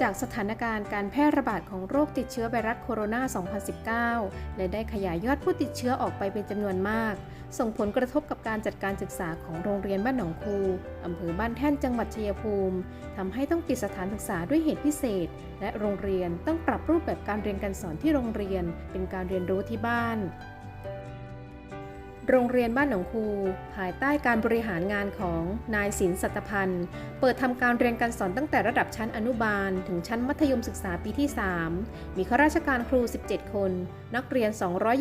จากสถานการณ์การแพร่ระบาดของโรคติดเชื้อไวรัสโคโรนา 2019 และได้ขยายยอดผู้ติดเชื้อออกไปเป็นจำนวนมาก ส่งผลกระทบกับการจัดการศึกษาของโรงเรียนบ้านหนองคูอำเภอบ้านแท่นจังหวัดชัยภูมิทำให้ต้องปิดสถานศึกษาด้วยเหตุพิเศษ และโรงเรียนต้องปรับรูปแบบการเรียนการสอนที่โรงเรียน เป็นการเรียนรู้ที่บ้าน โรงเรียนบ้านหนองคูภายใต้การบริหารงานของนายศิลสัตพันธ์ เปิดทำการเรียนการสอนตั้งแต่ระดับชั้นอนุบาล ถึงชั้นมัธยมศึกษาปีที่ 3 มีข้าราชการครู 17 คน นักเรียน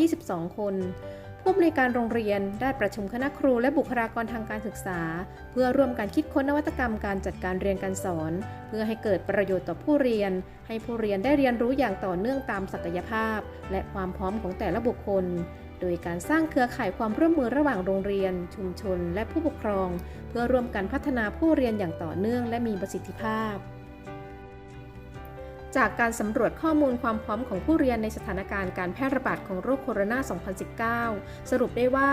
222 คนผู้อำนวยการโรงเรียนได้ประชุมคณะครูและบุคลากรทางการศึกษา เพื่อร่วมกันคิดค้นนวัตกรรมการจัดการเรียนการสอน เพื่อให้เกิดประโยชน์ต่อผู้เรียน ให้ผู้เรียนได้เรียนรู้อย่างต่อเนื่องตามศักยภาพ และความพร้อมของแต่ละบุคคล โดยการสร้างเครือข่ายความร่วมมือระหว่างโรงเรียน ชุมชน และผู้ปกครอง เพื่อร่วมกันพัฒนาผู้เรียนอย่างต่อเนื่องและมีประสิทธิภาพ จากการสำรวจข้อมูลความพร้อมของผู้เรียนในสถานการณ์การแพร่ระบาดของโรคโคโรนา 2019 สรุปได้ว่า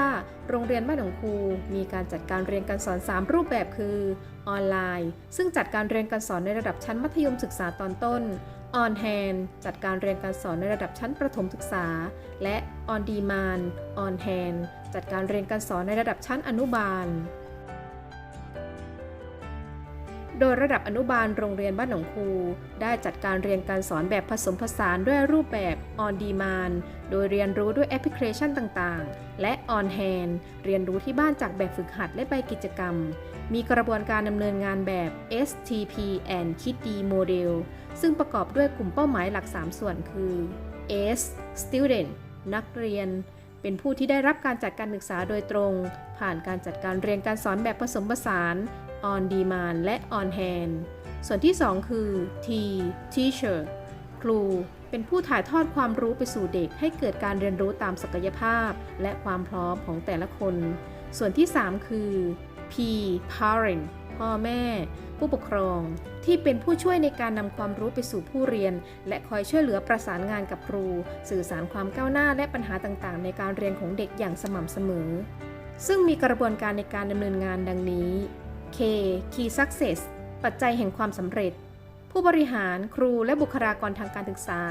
โรงเรียนบ้านหนองคูมีการจัดการเรียนการสอน 3 รูปแบบคือ ออนไลน์ ซึ่งจัดการเรียนการสอนในระดับชั้นมัธยมศึกษาตอนต้น On Hand จัดการเรียนการสอนในระดับชั้นประถมศึกษา และ On Demand On Hand จัดการเรียนการสอนในระดับชั้นอนุบาล โดยระดับอนุบาลโรงเรียนบ้านหนองคู ได้จัดการเรียนการสอนแบบผสมผสานด้วยรูปแบบ On Demand โดยเรียนรู้ด้วยแอปพลิเคชันต่างๆ และ On Hand เรียนรู้ที่บ้านจากแบบฝึกหัดและใบกิจกรรม มีกระบวนการดำเนินงานแบบ STP and KID Model ซึ่งประกอบด้วยกลุ่มเป้าหมายหลัก 3 ส่วนคือ S Student นักเรียน เป็นผู้ที่ได้รับการจัดการศึกษาโดยตรง ผ่านการจัดการเรียนการสอนแบบผสมผสาน on demand และ on hand ส่วนที่ 2 คือ T teacher ครูเป็นผู้ถ่ายทอดความรู้ไปสู่เด็กให้เกิดการเรียนรู้ตามศักยภาพ และความพร้อมของแต่ละคน ส่วนที่ 3 คือ P parent พ่อแม่ ผู้ปกครอง ที่เป็นผู้ช่วยในการนำความรู้ไปสู่ผู้เรียน และคอยช่วยเหลือประสานงานกับครู สื่อสารความก้าวหน้าและปัญหาต่างๆ ในการเรียนของเด็กอย่างสม่ำเสมอ ซึ่งมีกระบวนการในการดำเนินงานดังนี้ K Key Success ปัจจัยแห่งความสำเร็จ ผู้บริหารครูและบุคลากรทางการศึกษา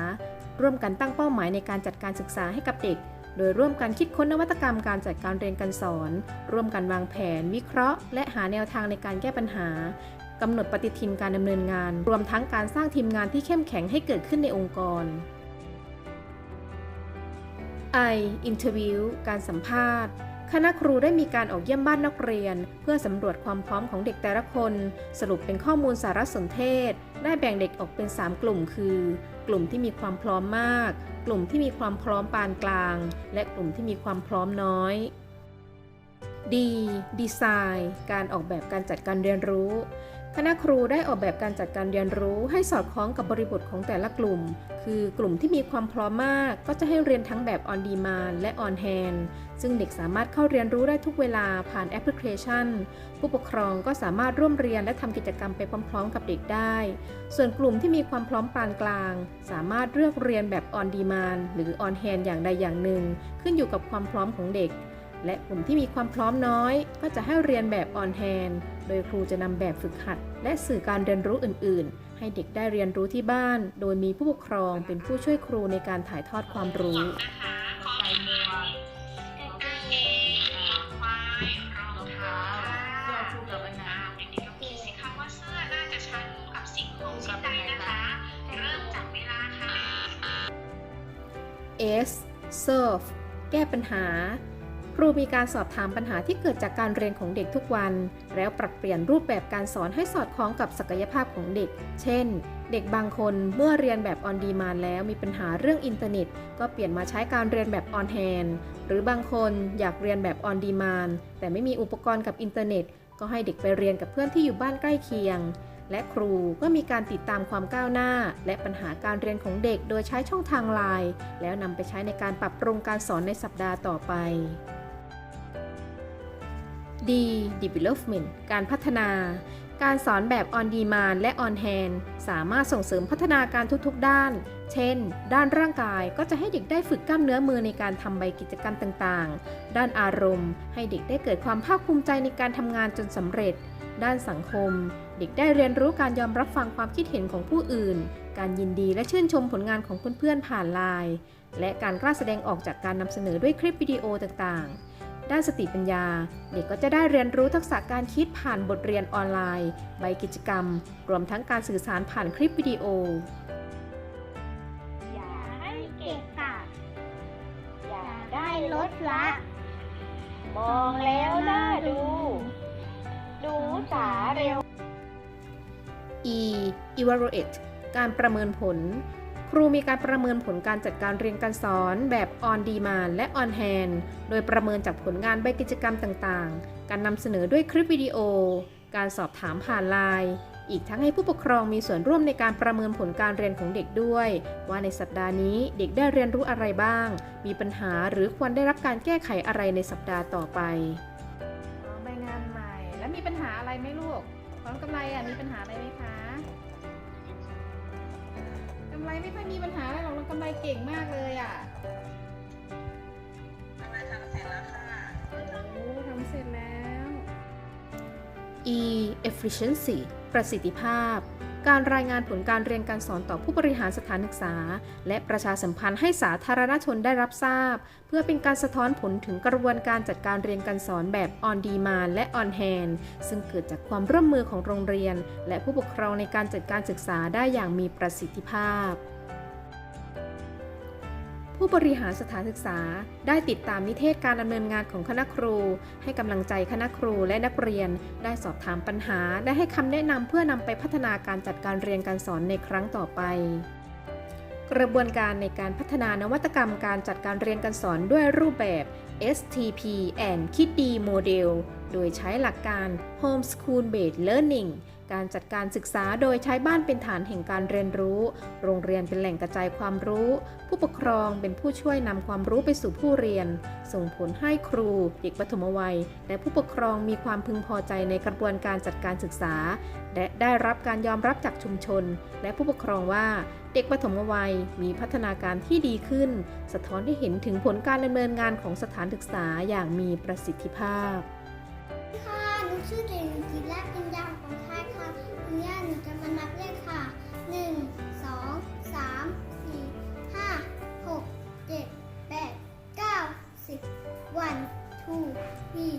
ร่วมกันตั้งเป้าหมายในการจัดการศึกษาให้กับเด็ก โดยร่วมกันคิดค้นนวัตกรรมการจัดการเรียนการสอน ร่วมกันวางแผน วิเคราะห์ และหาแนวทางในการแก้ปัญหากำหนดปฏิทินการดำเนินงาน รวมทั้งการสร้างทีมงานที่เข้มแข็งให้เกิดขึ้นในองค์กร I Interview การสัมภาษณ์ คณะครูได้มีการออกเยี่ยมบ้านนักเรียน เพื่อสำรวจความพร้อมของเด็กแต่ละคน สรุปเป็นข้อมูลสารสนเทศ ได้แบ่งเด็กออกเป็น 3 กลุ่มคือ กลุ่มที่มีความพร้อมมาก กลุ่มที่มีความพร้อมปานกลาง และกลุ่มที่มีความพร้อมน้อย D ดีไซน์ การออกแบบการจัดการเรียนรู้ คณะครูได้ออกแบบการจัดการเรียนรู้ให้สอดคล้องกับบริบทของแต่ละกลุ่ม คือกลุ่มที่มีความพร้อมมากก็จะให้เรียนทั้งแบบ on demand และ on hand ซึ่งเด็กสามารถเข้าเรียนรู้ได้ทุกเวลาผ่านแอปพลิเคชัน ผู้ปกครองก็สามารถร่วมเรียนและทำกิจกรรมไปพร้อมๆ กับเด็กได้ ส่วนกลุ่มที่มีความพร้อมปานกลาง สามารถเลือกเรียนแบบ on demand หรือ on hand อย่างใดอย่างหนึ่ง ขึ้นอยู่กับความพร้อมของเด็ก และกลุ่มที่มีความพร้อมน้อย ก็จะให้เรียนแบบ on hand โดยครูจะนำแบบฝึกหัด และสื่อการเรียนรู้อื่น ๆ ให้เด็กได้เรียนรู้ที่บ้าน โดยมีผู้ปกครองเป็นผู้ช่วยครูในการถ่ายทอดความรู้เมือกางกงควายรองเท้าเสื้อคู่กับอันไหนอ่าเด็กๆก็คิดสิคะว่าเสื้อน่าจะใช้กับสิ่งของใดนะคะเริ่มจากเวลาค่ะ S serve แก้ปัญหา ครูมีการสอบถามปัญหาที่เกิดจากการเรียนของเด็กทุกวัน แล้วปรับเปลี่ยนรูปแบบการสอนให้สอดคล้องกับศักยภาพของเด็ก เช่น เด็กบางคนเมื่อเรียนแบบ on demand แล้วมีปัญหาเรื่องอินเทอร์เน็ต ก็เปลี่ยนมาใช้การเรียนแบบ on hand หรือบางคนอยากเรียนแบบ on demand แต่ไม่มีอุปกรณ์กับอินเทอร์เน็ต ก็ให้เด็กไปเรียนกับเพื่อนที่อยู่บ้านใกล้เคียง และครูก็มีการติดตามความก้าวหน้า และปัญหาการเรียนของเด็กโดยใช้ช่องทางไลน์แล้วนำไปใช้ในการปรับปรุงการสอนในสัปดาห์ต่อไป D development การพัฒนา การสอนแบบ on demand และ on hand สามารถส่งเสริมพัฒนาการทุกๆด้าน เช่น ด้านร่างกายก็จะให้เด็กได้ฝึกกล้ามเนื้อมือในการทำใบกิจกรรมต่างๆ ด้านอารมณ์ ให้เด็กได้เกิดความภาคภูมิใจในการทำงานจนสำเร็จ ด้านสังคม เด็กได้เรียนรู้การยอมรับฟังความคิดเห็นของผู้อื่น การยินดีและชื่นชมผลงานของเพื่อนๆผ่านไลน์และการกล้าแสดงออกจากการนำเสนอด้วยคลิปวิดีโอต่างๆ ด้านสติปัญญา เด็กก็จะได้เรียนรู้ทักษะการคิดผ่านบทเรียนออนไลน์ ใบกิจกรรม รวมทั้งการสื่อสารผ่านคลิปวิดีโอ อย่าให้เก็บค่ะอย่าได้ลดละ มองแล้วน่าดู ดูสาเร็ว E evaluate การประเมินผล ครูมีการประเมินผลการจัดการเรียนการสอนแบบ on demand และ on hand โดยประเมินจากผลงานใบกิจกรรมต่างๆ การนำเสนอด้วยคลิปวิดีโอ การสอบถามผ่านไลน์อีกทั้งให้ผู้ปกครองมีส่วนร่วมในการประเมินผลการเรียนของเด็กด้วย ว่าในสัปดาห์นี้เด็กได้เรียนรู้อะไรบ้าง มีปัญหาหรือควรได้รับการแก้ไขอะไรในสัปดาห์ต่อไปใบงานใหม่ แล้วมีปัญหาอะไรไหมลูกพร้อมกำไรอะมีปัญหาอะไรไหมคะำไรไม่ค่อยมีปัญหาอะไรหรอกน้องกำไรเก่งมากเลยอะกำไรทำเสร็จแล้วค่ะโอ้ทำเสร็จแล้ว E efficiency ประสิทธิภาพ การรายงานผลการเรียนการสอนต่อผู้บริหารสถานศึกษา และประชาสัมพันธ์ให้สาธารณชนได้รับทราบ เพื่อเป็นการสะท้อนผลถึงกระบวนการจัดการเรียนการสอนแบบ on demand และ on hand ซึ่งเกิดจากความร่วมมือของโรงเรียน และผู้ปกครองในการจัดการศึกษาได้อย่างมีประสิทธิภาพ ผู้บริหารสถานศึกษา ได้ติดตามนิเทศการดำเนินงานของคณะครู ให้กำลังใจคณะครูและนักเรียน ได้สอบถามปัญหาได้ให้คำแนะนำเพื่อนำไปพัฒนาการจัดการเรียนการสอนในครั้งต่อไป กระบวนการในการพัฒนานวัตกรรมการจัดการเรียนการสอนด้วยรูปแบบ STP and KIDD Model โดยใช้หลักการ Homeschool Based Learning การจัดการศึกษาโดยใช้บ้านเป็นฐานแห่งการเรียนรู้ โรงเรียนเป็นแหล่งกระจายความรู้ ผู้ปกครองเป็นผู้ช่วยนำความรู้ไปสู่ผู้เรียน ส่งผลให้ครู เด็กปฐมวัย และผู้ปกครองมีความพึงพอใจในกระบวนการจัดการศึกษา และได้รับการยอมรับจากชุมชน และผู้ปกครองว่าเด็กปฐมวัยมีพัฒนาการที่ดีขึ้น สะท้อนให้เห็นถึงผลการดำเนินงานของสถานศึกษาอย่างมีประสิทธิภาพ ค่ะ หนูชื่อเด็กหญิงกีฬาป็นยาของไทยค่ะวันนี้หนูจะมานับเลขค่ะหนึ่งสองสามสี่ห้าหกเจ็ดแปดเก้าสิบวันทู e